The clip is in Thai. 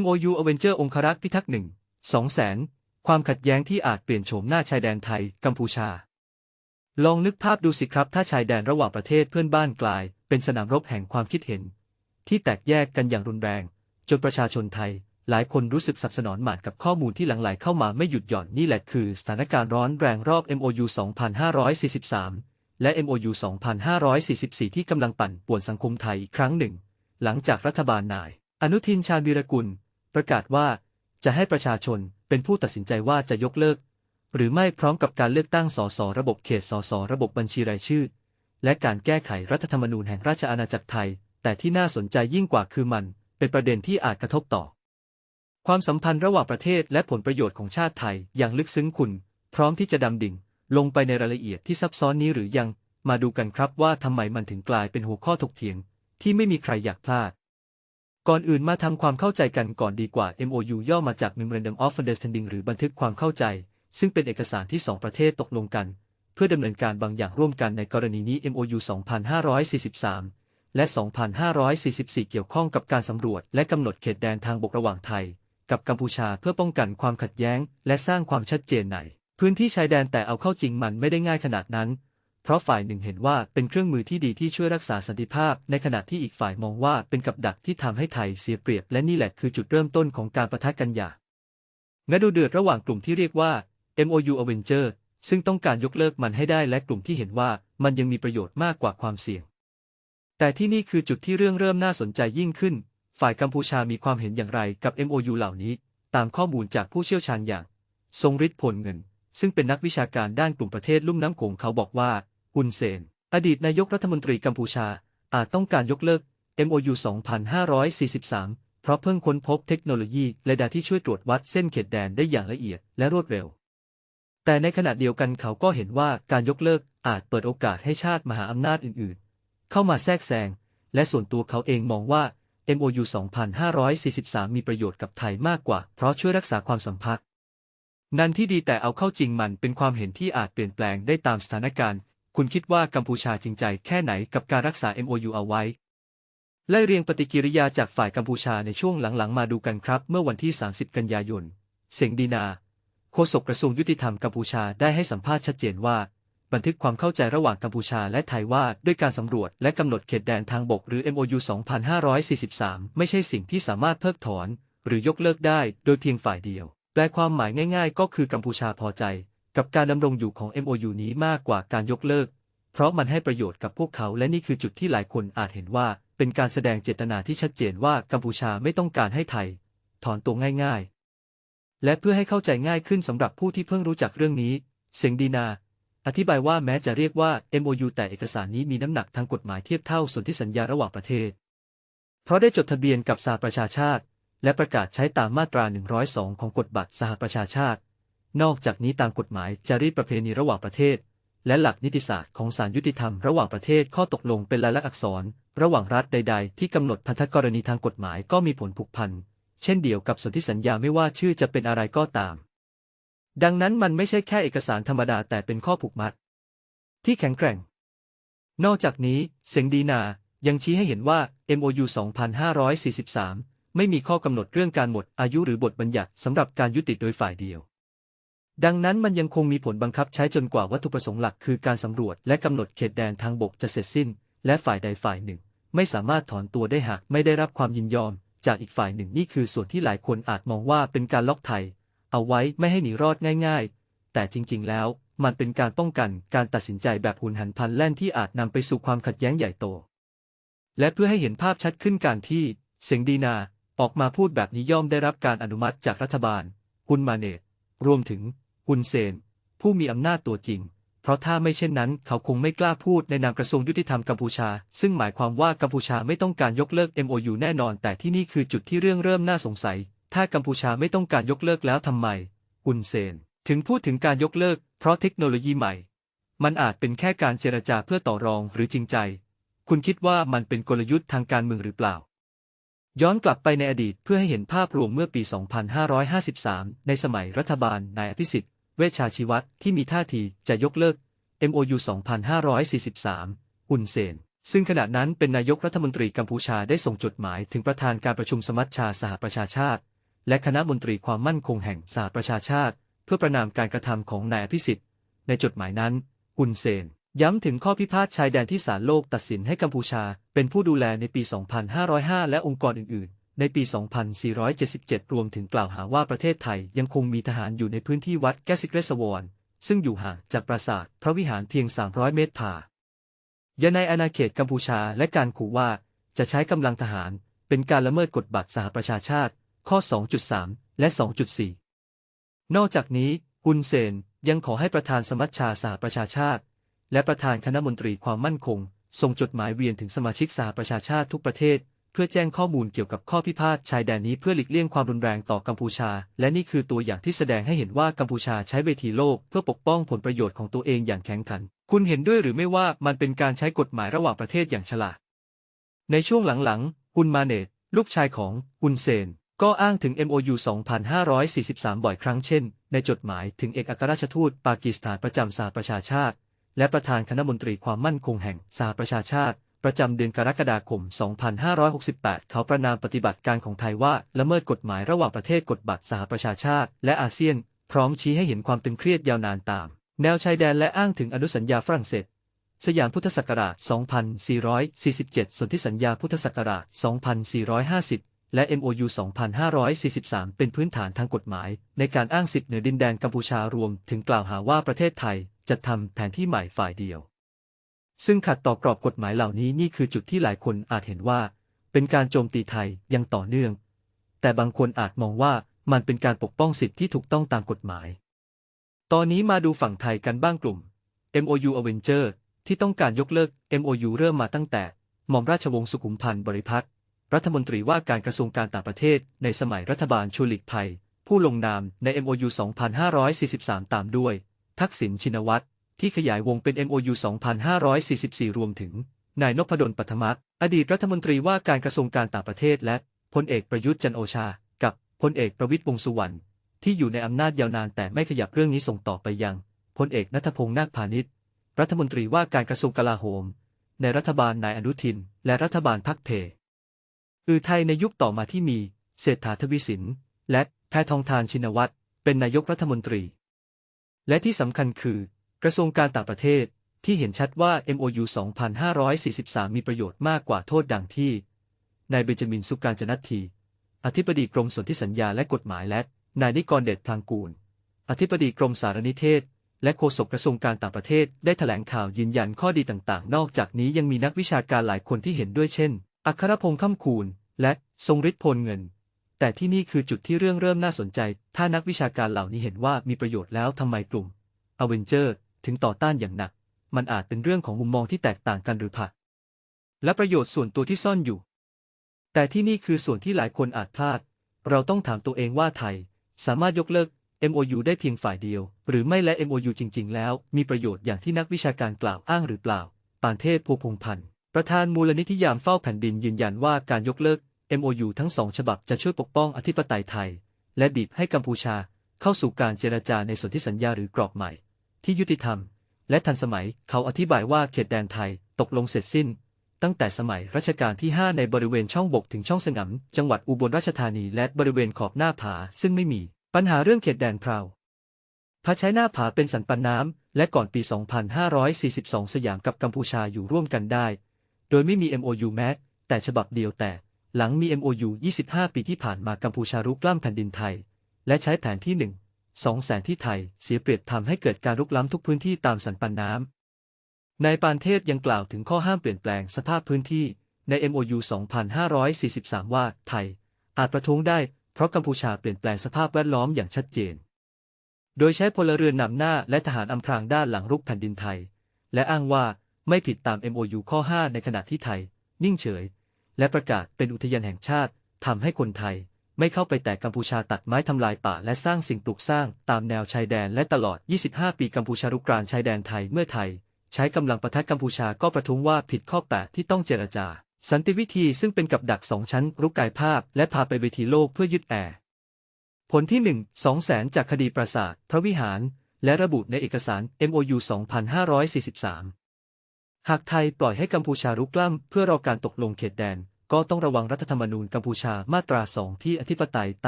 MOU Avenger องครักษ์พิทักษ์หนึ่งสองแสนความขัดแย้งที่อาจเปลี่ยนโฉมหน้าชายแดนไทย กัมพูชา ลองนึกภาพดูสิครับ ถ้าชายแดนระหว่างประเทศเพื่อนบ้านกลาย เป็นสนามรบแห่งความคิดเห็น ที่แตกแยกกันอย่างรุนแรง จนประชาชนไทย หลายคนรู้สึกสับสนอนหมานกับข้อมูลที่หลั่งไหลเข้ามาไม่หยุดหย่อนนี่แหละคือสถานการณ์ร้อนแรงรอบ MOU 2543 และ MOU 2544 ที่กำลังปั่นป่วนสังคมไทยอีกครั้งหนึ่ง หลังจากรัฐบาลนาย อนุทินชาญวีรกุล ประกาศว่าจะให้ประชาชนเป็นผู้ตัดสินใจว่าจะยกเลิก หรือไม่พร้อมกับการเลือกตั้งสสระบบเขตสสระบบบัญชีรายชื่อ และการแก้ไขรัฐธรรมนูญแห่งราชอาณาจักรไทย แต่ที่น่าสนใจยิ่งกว่าคือมัน เป็นประเด็นที่อาจกระทบต่อ ความสัมพันธ์ระหว่างประเทศและผลประโยชน์ของชาติไทยอย่างลึกซึ้งคุณ พร้อมที่จะดำดิ่ง ลงไปในรายละเอียดที่ซับซ้อนนี้หรือยัง มาดูกันครับว่าทำไมมันถึงกลายเป็นหัวข้อถกเถียง ที่ไม่มีใครอยากพลาด ก่อนอื่นมาทำความเข้าใจกันก่อนดีกว่า MOU ย่อมาจาก Memorandum of Understanding หรือบันทึกความเข้าใจ ซึ่งเป็นเอกสารที่สองประเทศตกลงกัน เพื่อดำเนินการบางอย่างร่วมกันในกรณีนี้ MOU 2543 และ 2544 เกี่ยวข้องกับการสำรวจ และกำหนดเขตแดนทางบกระหว่างไทย กับกัมพูชาเพื่อป้องกันความขัดแย้ง และสร้างความชัดเจนในพื้นที่ชายแดนแต่เอาเข้าจริงมันไม่ได้ง่ายขนาดนั้น เพราะฝ่ายหนึ่งเห็นว่าเป็นเครื่องมือที่ดีที่ช่วยรักษาสันติภาพ ในขณะที่อีกฝ่ายมองว่าเป็นกับดักที่ทำให้ไทยเสียเปรียบ และนี่แหละคือจุดเริ่มต้นของการประทะกันอย่างงะดูเดือดระหว่างกลุ่มที่เรียกว่า MOU Avenger ซึ่งต้องการยกเลิกมันให้ได้และกลุ่มที่เห็นว่ามันยังมีประโยชน์มากกว่าความเสี่ยง แต่ที่นี่คือจุดที่เรื่องเริ่มน่าสนใจยิ่งขึ้น ฝ่ายกัมพูชามีความเห็นอย่างไรกับ MOU เหล่านี้ ตามข้อมูลจากผู้เชี่ยวชาญอย่าง ทรงฤทธิ์ผลเงิน ซึ่งเป็นนักวิชาการด้านกลุ่มประเทศลุ่มน้ำโขงเขาบอกว่า อุนเซน อดีตนายกรัฐมนตรีกัมพูชา อาจต้องการยกเลิก MOU 2543 เพราะเพิ่งค้นพบเทคโนโลยีและดาที่ช่วยตรวจวัดเส้นเขตแดนได้อย่างละเอียดและรวดเร็ว แต่ในขณะเดียวกันเขาก็เห็นว่าการยกเลิกอาจเปิดโอกาสให้ชาติมหาอำนาจอื่นๆ เข้ามาแทรกแซง และส่วนตัวเขาเองมองว่า MOU 2543 มีประโยชน์กับไทยมากกว่า เพราะช่วยรักษาความสัมพันธ์นั่นที่ดีแต่เอาเข้าจริงมันเป็นความเห็นที่อาจเปลี่ยนแปลงได้ตามสถานการณ์ คุณคิดว่ากัมพูชาจริงใจแค่ไหนกับการรักษา MOU เอาไว้ ไล่เรียงปฏิกิริยาจากฝ่ายกัมพูชาในช่วงหลังๆ มาดูกันครับ เมื่อวันที่ 30 กันยายน เสงดีนาโฆษกกระทรวงยุติธรรมกัมพูชาได้ให้สัมภาษณ์ชัดเจนว่า บันทึกความเข้าใจระหว่างกัมพูชาและไทยว่าด้วยการสำรวจและกำหนดเขตแดนทางบกหรือ MOU 2543 ไม่ใช่สิ่งที่สามารถเพิกถอน หรือยกเลิกได้โดยเพียงฝ่ายเดียวแปลความหมายง่าย ๆ ก็คือกัมพูชาพอใจ กับการดำรงอยู่ของ MOU นี้มากกว่าการยกเลิก เพราะมันให้ประโยชน์กับพวกเขาและนี่คือจุดที่หลายคนอาจเห็นว่า เป็นการแสดงเจตนาที่ชัดเจนว่ากัมพูชาไม่ต้องการให้ไทย ถอนตัวง่าย ๆ และเพื่อให้เข้าใจง่ายขึ้นสำหรับผู้ที่เพิ่งรู้จักเรื่องนี้เซงดีนาอธิบายว่าแม้จะเรียกว่า MOU แต่เอกสารนี้มีน้ำหนักทางกฎหมายเทียบเท่าสนธิสัญญาระหว่างประเทศ เพราะได้จดทะเบียนกับสหประชาชาติ และประกาศใช้ตามมาตรา 102 ของกฎบัตรสหประชาชาติ นอกจากนี้ตามกฎหมายจารีตประเพณีระหว่างประเทศ และหลักนิติศาสตร์ของศาลยุติธรรมระหว่างประเทศข้อตกลงเป็นลายลักษณ์อักษร ระหว่างรัฐใด ๆ ที่กำหนดพันธกรณีทางกฎหมายก็มีผลผูกพันเช่นเดียวกับสนธิสัญญาไม่ว่าชื่อจะเป็นอะไรก็ตาม ดังนั้นมันไม่ใช่แค่เอกสารธรรมดาแต่เป็นข้อผูกมัด ที่แข็งแกร่ง นอกจากนี้เซงดีนายังชี้ให้เห็นว่า MOU 2543 ไม่มีข้อกำหนดเรื่องการหมดอายุหรือบทบัญญัติสำหรับการยุติโดยฝ่ายเดียว ดังนั้นมันยังคงมีผลบังคับใช้จนกว่าวัตถุประสงค์หลักคือการสำรวจและกำหนดเขตแดนทางบกจะเสร็จสิ้น และฝ่ายใดฝ่ายหนึ่ง ไม่สามารถถอนตัวได้หากไม่ได้รับความยินยอม จากอีกฝ่ายหนึ่งนี่คือส่วนที่หลายคนอาจมองว่าเป็นการล็อกไทย เอาไว้ไม่ให้หนีรอดง่าย ๆ แต่จริง ๆ แล้วมันเป็นการป้องกันการตัดสินใจแบบหุนหันพลันแล่นที่อาจนำไปสู่ความขัดแย้งใหญ่โต และเพื่อให้เห็นภาพชัดขึ้นการที่เซงดีนาออกมาพูดแบบนี้ย่อมได้รับการอนุมัติจากรัฐบาลกุนมาเนตรวมถึง กุนเซน ผู้มีอำนาจตัวจริง เพราะถ้าไม่เช่นนั้นเขาคงไม่กล้าพูดในนามกระทรวงยุติธรรมกัมพูชา ซึ่งหมายความว่ากัมพูชาไม่ต้องการยกเลิก MOU แน่นอน แต่ที่นี่คือจุดที่เรื่องเริ่มน่าสงสัย ถ้ากัมพูชาไม่ต้องการยกเลิกแล้วทำไมกุนเซน ถึงพูดถึงการยกเลิก เพราะเทคโนโลยีใหม่ มันอาจเป็นแค่การเจรจาเพื่อต่อรองหรือจริงใจ คุณคิดว่ามันเป็นกลยุทธ์ทางการเมืองหรือเปล่าย้อนกลับไปในอดีตเพื่อให้เห็นภาพรวมเมื่อปี 2553 ในสมัยรัฐบาลนายอภิสิทธิ์ เวชชาชีวัตที่มีท่าทีจะยกเลิก MOU 2543 อุนเซน ซึ่งขณะนั้นเป็นนายกรัฐมนตรีกัมพูชาได้ส่งจดหมายถึงประธานการประชุมสมัชชาสหประชาชาติ และคณะมนตรีความมั่นคงแห่งสหประชาชาติ เพื่อประนามการกระทำของนายอภิสิทธิ์ ในจดหมายนั้น อุนเซน ย้ำถึงข้อพิพาทชายแดนที่ศาลโลกตัดสินให้กัมพูชา เป็นผู้ดูแลในปี 2505 และองค์กรอื่นๆ ในปี 2477 รวมถึงกล่าวหาว่าประเทศไทยยังคงมีทหารอยู่ในพื้นที่วัดแกสิเกรสวอนซึ่งอยู่ห่างจากปราสาทพระวิหารเพียง 300 เมตรผ่ายาในอาณาเขตกัมพูชาและการขู่ว่าจะใช้กำลังทหารเป็นการละเมิดกฎบัตรสหประชาชาติ ข้อ 2.3 และ 2.4 นอกจากนี้กุนเซนยังขอให้ประธานสมัชชาสหประชาชาติ และประธานคณะมนตรีความมั่นคง ส่งจดหมายเวียนถึงสมาชิกสหประชาชาติทุกประเทศ เพื่อแจ้งข้อมูลเกี่ยวกับข้อพิพาทชายแดนนี้เพื่อหลีกเลี่ยงความรุนแรงต่อกัมพูชา และนี่คือตัวอย่างที่แสดงให้เห็นว่ากัมพูชาใช้เวทีโลกเพื่อปกป้องผลประโยชน์ของตัวเองอย่างแข็งขัน คุณเห็นด้วยหรือไม่ว่ามันเป็นการใช้กฎหมายระหว่างประเทศอย่างฉลาด ในช่วงหลังๆอุนมาเนตลูกชายของอุนเซน ก็อ้างถึง MOU 2543 บ่อยครั้งเช่น ในจดหมายถึงเอกอัครราชทูตปากีสถานประจำสหประชาชาติ และประธานคณะมนตรีความมั่นคงแห่งสหประชาชาติ ประจำเดือนกรกฎาคม 2568 เขาประนามปฏิบัติการของไทยว่าละเมิดกฎหมายระหว่างประเทศกฎบัตรสหประชาชาติ และอาเซียน พร้อมชี้ให้เห็นความตึงเครียดยาวนานตาม แนวชายแดนและอ้างถึงอนุสัญญาฝรั่งเศส สยามพุทธศักราช 2447 สนธิสัญญาพุทธศักราช 2450 และ MOU 2543 เป็นพื้นฐานทางกฎหมาย ในการอ้างสิทธิเหนือดินแดนกัมพูชารวมถึงกล่าวหาว่าประเทศไทยจะทำแผนที่ใหม่ฝ่ายเดียว ซึ่งขัดต่อกรอบกฎหมายเหล่านี้นี่คือจุดที่หลายคนอาจเห็นว่า เป็นการโจมตีไทยยังต่อเนื่อง แต่บางคนอาจมองว่ามันเป็นการปกป้องสิทธิที่ถูกต้องตามกฎหมาย ตอนนี้มาดูฝั่งไทยกันบ้างกลุ่ม MOU Avenger ที่ต้องการยกเลิก MOU เริ่มมาตั้งแต่ หม่อมราชวงศ์สุขุมพันธ์บริพัตรรัฐมนตรีว่าการกระทรวงการต่างประเทศในสมัยรัฐบาลชูลิกไทย ผู้ลงนามใน MOU 2543 ตามด้วย ทักษิณชินวัตร ที่ขยายวงเป็น MOU 2544 รวมถึง นายนพดลปัทมักอดีตรัฐมนตรีว่าการกระทรวงการต่างประเทศ และพลเอกประยุทธ์จันโอชา กับพลเอกประวิตรวงสุวรรณที่อยู่ในอำนาจยาวนานแต่ไม่ขยับเรื่องนี้ส่งต่อไปยังพลเอกนัทพงษ์นาคพาณิชย์รัฐมนตรีว่าการกระทรวงกลาโหม ในรัฐบาลนายอนุทิน และรัฐบาลพักเพอือไทยในยุคต่อมาที่มี เศรษฐาทวีสิน และแพทองทานชินวัตรเป็นนายกรัฐมนตรี และที่สำคัญคือ กระทรวงการต่างประเทศที่เห็นชัดว่า MOU 2543 มีประโยชน์มากกว่าโทษดังที่ นายเบนจามินสุการจนัตที อธิบดีกรมสนธิสัญญาและกฎหมายและ นายนิกรเดชพลางกูล อธิบดีกรมสารนิเทศ และโฆษกกระทรวงการต่างประเทศได้แถลงข่าวยืนยันข้อดีต่างๆ นอกจากนี้ยังมีนักวิชาการหลายคนที่เห็นด้วยเช่น อัครพงษ์ข้ามคูลและทรงฤทธิ์พลเงิน แต่ที่นี่คือจุดที่เรื่องเริ่มน่าสนใจ ถ้านักวิชาการเหล่านี้เห็นว่ามีประโยชน์แล้วทำไมกลุ่มอเวนเจอร์ ถึงต่อต้านอย่างหนัก มันอาจเป็นเรื่องของมุมมองที่แตกต่างกันหรือเปล่าและประโยชน์ส่วนตัวที่ซ่อนอยู่ แต่ที่นี่คือส่วนที่หลายคนอาจพลาด เราต้องถามตัวเองว่าไทย สามารถยกเลิก MOU ได้เพียงฝ่ายเดียว หรือไม่และ MOU จริง ๆ แล้ว มีประโยชน์อย่างที่นักวิชาการกล่าวอ้างหรือเปล่า ปานเทพภูพงษ์พันธ์ประธานมูลนิธิยามเฝ้าแผ่นดินยืนยันว่าการยกเลิก MOU ทั้งสองฉบับจะช่วยปกป้องอธิปไตยไทย และบีบให้กัมพูชาเข้าสู่การเจรจาในสนธิสัญญาหรือกรอบใหม่ ที่ยุติธรรม และทันสมัยเขาอธิบายว่าเขตแดนไทยตกลงเสร็จสิ้น ตั้งแต่สมัยรัชกาลที่ 5 ในบริเวณช่องบกถึงช่องสงำจังหวัดอุบลราชธานีและบริเวณขอบหน้าผา ซึ่งไม่มีปัญหาเรื่องเขตแดนพราวพาใช้หน้าผาเป็นสันปันน้ำ และก่อนปี 2542 สยามกับกัมพูชาอยู่ร่วมกันได้ โดยไม่มี MOU แม้แต่ฉบับเดียวแต่ หลังมี MOU 25 ปีที่ผ่านมากัมพูชารุกล้ำแผ่นดินไทย และใช้แผนที่ 1 2แสนที่ไทยเสียเปรียบทำให้เกิดการรุกล้ำทุกพื้นที่ตามสันปันน้ำนายปานเทพยังกล่าวถึงข้อห้ามเปลี่ยนแปลงสภาพพื้นที่ใน MOU 2543 ว่าไทย อาจประท้วงได้เพราะกัมพูชาเปลี่ยนแปลงสภาพแวดล้อมอย่างชัดเจน โดยใช้พลเรือนนำหน้าและทหารอำพรางด้านหลังรุกแผ่นดินไทย และอ้างว่าไม่ผิดตาม MOU ข้อ 5 ในขณะที่ไทย นิ่งเฉย และประกาศเป็นอุทยานแห่งชาติทำให้คนไทย ไม่เข้าไปแตะกัมพูชาตัดไม้ทำลายป่าและสร้างสิ่งปลูกสร้างตามแนวชายแดนและตลอด 25 ปีกัมพูชารุกรานชายแดนไทยเมื่อไทย ใช้กำลังประทัดกัมพูชาก็ประท้วงว่าผิดข้อ 8 ที่ต้องเจรจา สันติวิธีซึ่งเป็นกับดักสองชั้นรุกกายภาพ และพาไปเวทีโลกเพื่อยึดแอร์ผลที่ 1 2แสนจากคดีปราสาทพระวิหาร และระบุในเอกสาร MOU 2543 หากไทยปล่อยให้กัมพูชารุกล้ำเพื่อรอการตกลงเขตแดน ก็ต้องระวังรัฐธรรมนูญกัมพูชามาตราสองที่อธิปไตยตาม